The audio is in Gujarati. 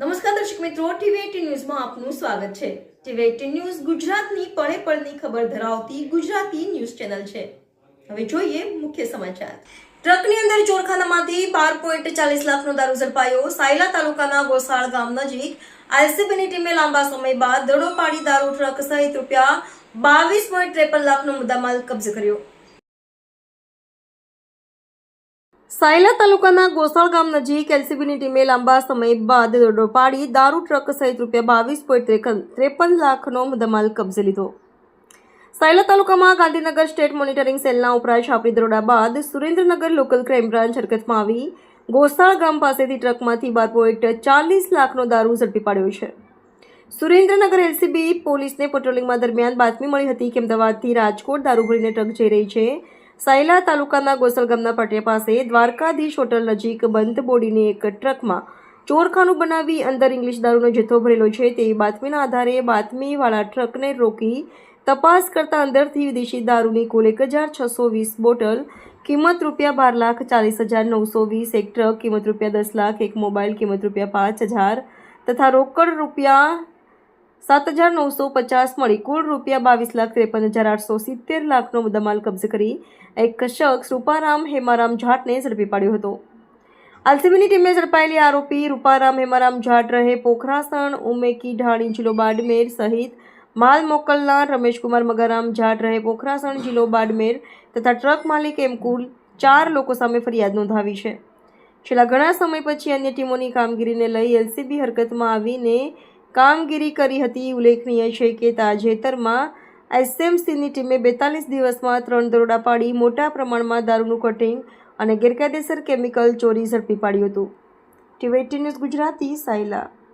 નમસ્કાર દર્શક મિત્રો ટીવી ન્યૂઝમાં આપનું સ્વાગત છે. ટીવી એટીન ન્યૂઝ ગુજરાતની પળે પળની ખબર ધરાવતી ગુજરાતી ન્યૂઝ ચેનલ છે. હવે જોઈએ મુખ્ય સમાચાર. ટ્રકની અંદર ચોરખાનામાંથી બાર પોઈન્ટ ચાલીસ લાખનો દારૂ ઝડપાયો. સાયલા તાલુકાના ગોસાળ ગામ નજીક આઈસીબીની ટીમે લાંબા સમય બાદ દડો પાડી દારૂ ટ્રક સહિત રૂપિયા બાવીસ પોઈન્ટ ત્રેપન લાખનો મુદ્દામાલ કબજે કર્યો. સાયલા તાલુકાના ગોસાળ ગામ નજીક એલસીબીની ટીમે લાંબા સમય બાદ દોડો પાડી દારૂ ટ્રક સહિત રૂપિયા બાવીસ પોઈન્ટ ત્રેપન લાખનો મુદ્દામાલ કબજે લીધો. સાયલા તાલુકામાં ગાંધીનગર સ્ટેટ મોનિટરિંગ સેલના ઉપરાય છાપરી દરોડા બાદ સુરેન્દ્રનગર લોકલ ક્રાઇમ બ્રાન્ચ હરકતમાં આવી. ગોસાળ ગામ પાસેથી ટ્રકમાંથી બાર પોઈન્ટ ચાલીસ લાખનો દારૂ ઝડપી પાડ્યો છે. સુરેન્દ્રનગર એલસીબી પોલીસને પેટ્રોલિંગમાં દરમિયાન બાતમી મળી હતી કે અમદાવાદથી રાજકોટ દારૂ ભરીને ટ્રક જઈ રહી છે. સાયલા તાલુકાના ગોસલ ગામના પાટિયા પાસે દ્વારકાધીશ હોટલ નજીક બંધ બોડીની એક ટ્રકમાં ચોરખાનું બનાવી અંદર ઇંગ્લિશ દારૂનો જથ્થો ભરેલો છે. તેવી બાતમીના આધારે બાતમીવાળા ટ્રકને રોકી તપાસ કરતા અંદરથી વિદેશી દારૂની કુલ એક હજાર છસો વીસ બોટલ, કિંમત રૂપિયા બાર લાખ ચાલીસ હજાર નવસો વીસ, એક ટ્રક, કિંમત રૂપિયા દસ લાખ, એક મોબાઈલ, કિંમત રૂપિયા પાંચ હજાર તથા રોકડ રૂપિયા સાત હજાર નવસો પચાસ મળી કુલ રૂપિયા બાવીસ લાખ ત્રેપન હજાર આઠસો સિત્તેર લાખનો મુદ્દામાલ કબજે કરી એક શખ્સ રૂપારામ હેમારામ જાટને ઝડપી પાડ્યો હતો. આરસીબીની ટીમે ઝડપાયેલી આરોપી રૂપારામ હેમારામ જાટ રહે પોખરાસણ, ઉમેકી, ઢાણી જિલ્લો બાડમેર સહિત માલ મોકલનાર રમેશકુમાર મગારામ જાટ રહે પોખરાસણ જિલ્લો બાડમેર તથા ટ્રક માલિક એમ કુલ ચાર લોકો સામે ફરિયાદ નોંધાવી છે. છેલ્લા ઘણા સમય પછી અન્ય ટીમોની કામગીરીને લઈ એલસીબી હરકતમાં આવીને કામગીરી કરી હતી. ઉલ્લેખનીય છે કે તાજેતરમાં એસએમસીની ટીમે બેતાલીસ દિવસમાં ત્રણ દરોડા પાડી, મોટા પ્રમાણમાં દારૂનું કટિંગ અને ગેરકાયદેસર કેમિકલ ચોરી ઝડપી પાડ્યું હતું. TV news Gujarati, Sayla.